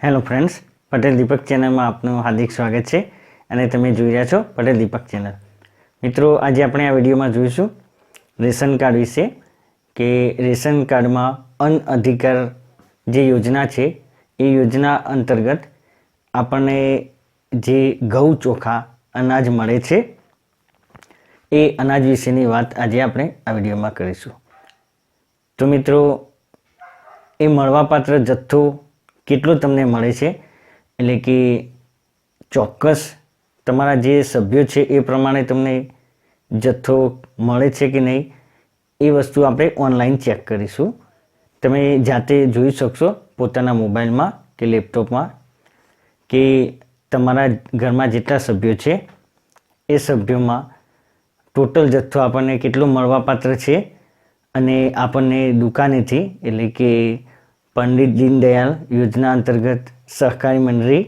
Hello friends Patel દીપક ચેનલમાં આપનું હાર્દિક સ્વાગત છે અને તમે જોઈ રહ્યા છો પટેલ દીપક ચેનલ મિત્રો, આજે આપણે આ વિડીયોમાં જોઈશું રેશન કાર્ડ વિશે કે રેશન કાર્ડમાં અન્ન અધિકાર જે યોજના છે, એ યોજના અંતર્ગત આપણને જે ઘઉં ચોખા અનાજ મળે છે, એ અનાજ વિશેની વાત આજે આપણે આ વિડીયોમાં કરીશું. તો મિત્રો, એ મળવાપાત્ર જથ્થો કેટલો તમને મળે છે? એટલે કે ચોક્કસ તમારા જે સભ્યો છે એ પ્રમાણે તમને જથ્થો મળે છે કે નહીં, એ વસ્તુ આપણે ઓનલાઈન ચેક કરીશું. તમે જાતે જોઈ શકશો પોતાના મોબાઈલમાં કે લેપટોપમાં કે તમારા ઘરમાં જેટલા સભ્યો છે, એ સભ્યોમાં ટોટલ જથ્થો આપણને કેટલો મળવાપાત્ર છે અને આપણને દુકાનેથી, એટલે કે પંડિત દીનદયાલ યોજના અંતર્ગત સહકારી મંડળી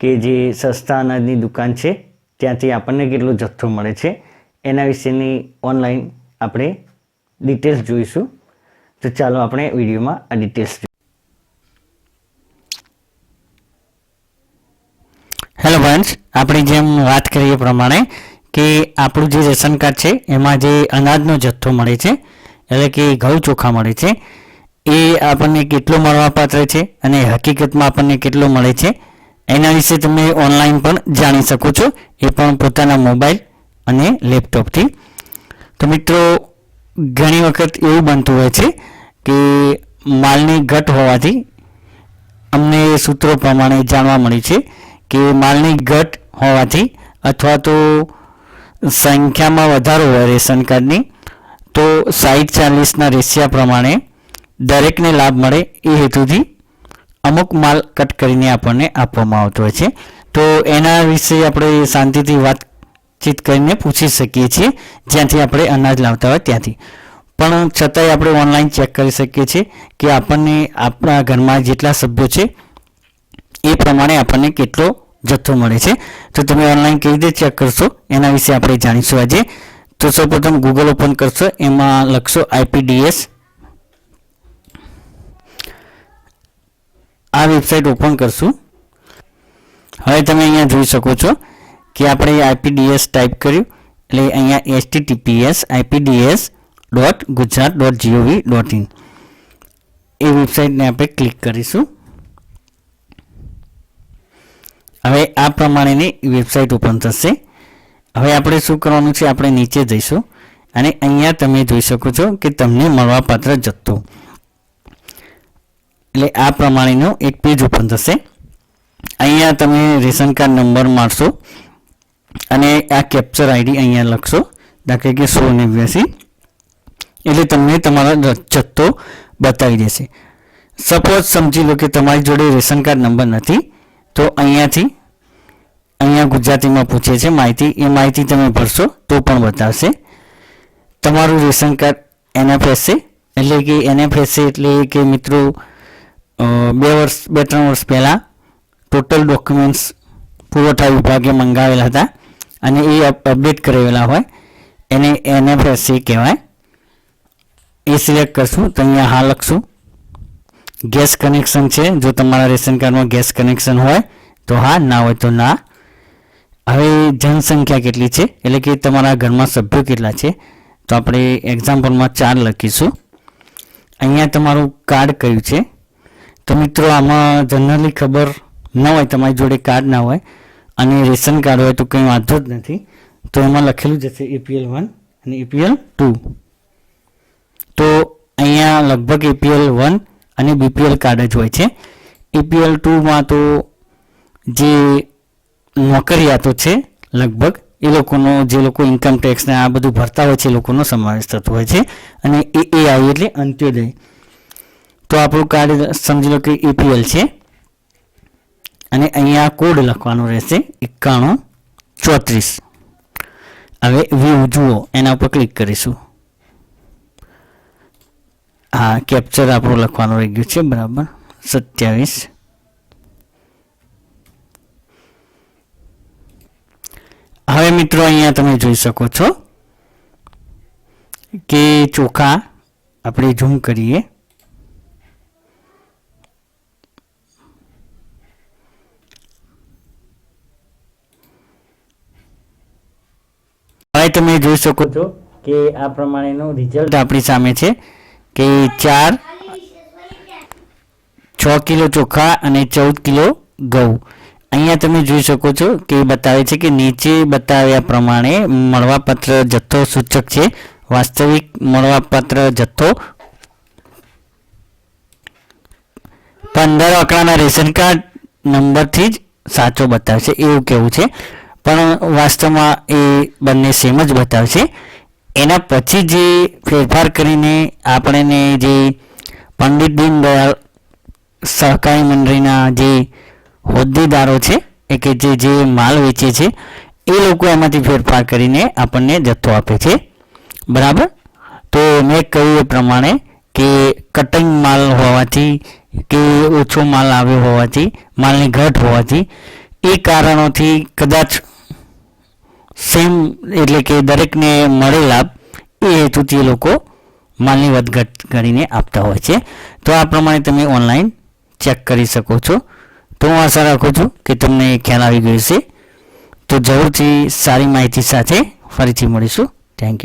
કે જે સસ્તા અનાજની દુકાન છે, ત્યાંથી આપણને કેટલો જથ્થો મળે છે, એના વિશેની ઓનલાઈન આપણે ડિટેલ્સ જોઈશું. તો ચાલો આપણે વિડીયોમાં આ ડિટેલ્સ હેલો ફ્રેન્ડ્સ આપણે જેમ વાત કરીએ પ્રમાણે કે આપણું જે રેશન કાર્ડ છે, એમાં જે અનાજનો જથ્થો મળે છે, એટલે કે ઘઉં ચોખા મળે છે એ આપણને કેટલો મળવાપાત્ર છે અને હકીકતમાં આપણને કેટલો મળે છે, એના વિશે તમે ઓનલાઈન પણ જાણી શકો છો. એ પણ પોતાના મોબાઈલ અને લેપટોપથી તો મિત્રો, ઘણી વખત એવું બનતું હોય છે કે માલની ઘટ હોવાથી અમને સૂત્રો પ્રમાણે જાણવા મળ્યું છે કે માલની ઘટ હોવાથી અથવા તો સંખ્યામાં વધારો હોય રેશન કાર્ડની, તો સાઠ ચાલીસના રેશિયા પ્રમાણે દરેકને લાભ મળે એ હેતુથી અમુક માલ કટ કરીને આપણને આપવામાં આવતો હોય છે. તો એના વિશે આપણે શાંતિથી વાતચીત કરીને પૂછી શકીએ છીએ. જ્યાંથી આપણે અનાજ લાવતા હોય ત્યાંથી. પણ છતાંય આપણે ઓનલાઈન ચેક કરી શકીએ છીએ કે આપણને આપણા ઘરમાં જેટલા સભ્યો છે, એ પ્રમાણે આપણને કેટલો જથ્થો મળે છે. તો તમે ઓનલાઈન કેવી રીતે ચેક કરશો એના વિશે આપણે જાણીશું આજે. તો સૌપ્રથમ ગૂગલ ઓપન કરશો. એમાં લખશો આઈપીડીએસ આ વેબસાઇટ ઓપન કરશું. હવે તમે અહીંયા જોઈ શકો છો કે આપણે આઈપીડીએસ ટાઈપ કર્યું. એટલે અહીંયા HTTPS IPDS dot Gujarat dot gov dot in. એ વેબસાઇટને આપણે ક્લિક કરીશું. હવે આ પ્રમાણેની વેબસાઇટ ઓપન થશે. હવે આપણે શું કરવાનું છે? આપણે નીચે જઈશું. અને અહીંયા તમે જોઈ શકો છો કે તમને મળવાપાત્ર જથ્થો. એટલે આ પ્રમાણેનું એક પેજ ઓપન થશે. અહીંયા તમે રેશન કાર્ડ નંબર મારશો અને આ કેપ્ચર આઈડી અહીંયા લખશો, દાખલા કે સો નેવ્યાસી એટલે તમને તમારો જથ્થો બતાવી દેશે. સપોઝ સમજી લો કે તમારી જોડે રેશન કાર્ડ નંબર નથી, તો અહીંયાથી, અહીંયા ગુજરાતીમાં પૂછે છે માહિતી, એ માહિતી તમે ભરશો તો પણ બતાવશે. તમારું રેશન કાર્ડ એનએફએસસી એટલે કે એનએફએસસી એટલે કે મિત્રો બે વર્ષ, બે, ત્રણ વર્ષ પહેલાં ટોટલ ડોક્યુમેન્ટ્સ પુરવઠા વિભાગે મંગાવેલા હતા અને એ અપડેટ કરાવેલા હોય. એને એનએફએસસી કહેવાય. એ સિલેક્ટ કરશું, તો અહીંયા હા લખશું. ગેસ કનેક્શન છે, જો તમારા રેશન કાર્ડમાં ગેસ કનેક્શન હોય, તો હા, ના હોય તો ના. હવે જનસંખ્યા કેટલી છે? એટલે કે તમારા ઘરમાં સભ્યો કેટલા છે? તો આપણે એક્ઝામ્પલમાં ચાર લખીશું. અહીંયા તમારું કાર્ડ કયું છે? તો મિત્રો, આમાં જનરલી ખબર ન હોય, તમારી જોડે કાર્ડ ના હોય અને રેશન કાર્ડ હોય તો કંઈ વાંધો જ નથી. તો એમાં લખેલું જશે એપીએલ વન અને એપીએલ ટુ તો અહીંયા લગભગ એપીએલ વન અને બીપીએલ કાર્ડ જ હોય છે. એપીએલ ટુમાં તો જે નોકરિયાતો છે, લગભગ એ લોકોનો, જે લોકો ઇન્કમ ટેક્સને આ બધું ભરતા હોય છે, એ લોકોનો સમાવેશ થતો હોય છે. અને એ એ આવી એટલે અંત્યોદય. તો આપણું કાર્ડ સમજી લો કે એપીએલ છે. અને અહીંયા કોડ લખવાનો રહેશે એકાણું ચોત્રીસ. હવે વ્યૂ જુઓ, એના ઉપર ક્લિક કરીશું. હા કેપ્ચર આપણું લખવાનું રહી ગયું છે, બરાબર. સત્યાવીસ. હવે મિત્રો અહીંયા તમે જોઈ શકો છો કે ચોખા આપણે ઝૂમ કરીએ. આઈ તમે જોઈ શકો છો કે આ પ્રમાણેનું રિઝલ્ટ આપણી સામે છે કે ચાર, છ કિલો ચોખા અને ચૌદ કિલો ઘઉં. અહીંયા તમે જોઈ શકો છો કે બતાવે છે કે નીચે બતાવ્યા પ્રમાણે મળવાપત્ર જથ્થો સૂચક છે. વાસ્તવિક મળવાપત્ર જથ્થો પંદર આંકડાના રેશન કાર્ડ નંબરથી જ સાચો બતાવશે એવું કેવું છે. પણ વાસ્તવમાં એ બંને સેમ જ બતાવશે. એના પછી જે ફેરફાર કરીને આપણને જે પંડિત દીનદયાળ સહકારી મંડળીના જે હોદ્દેદારો છે, એ કે જે જે માલ વેચે છે, એ લોકો એમાંથી ફેરફાર કરીને આપણને જથ્થો આપે છે. બરાબર? તો મેં કહ્યું એ પ્રમાણે કે કટિંગ માલ હોવાથી કે ઓછો માલ આવ્યો હોવાથી, માલની ઘટ હોવાથી, એ કારણોથી કદાચ સેમ એટલે કે દરેકને મળે લાભ એ હેતુથી એ લોકો માલની વધઘટ કરીને આપતા હોય છે. તો આ પ્રમાણે તમે ઓનલાઈન ચેક કરી શકો છો. તો હું આશા રાખું છું કે તમને ખ્યાલ આવી ગયો છે તો જરૂરથી સારી માહિતી સાથે ફરીથી મળીશું. Thank you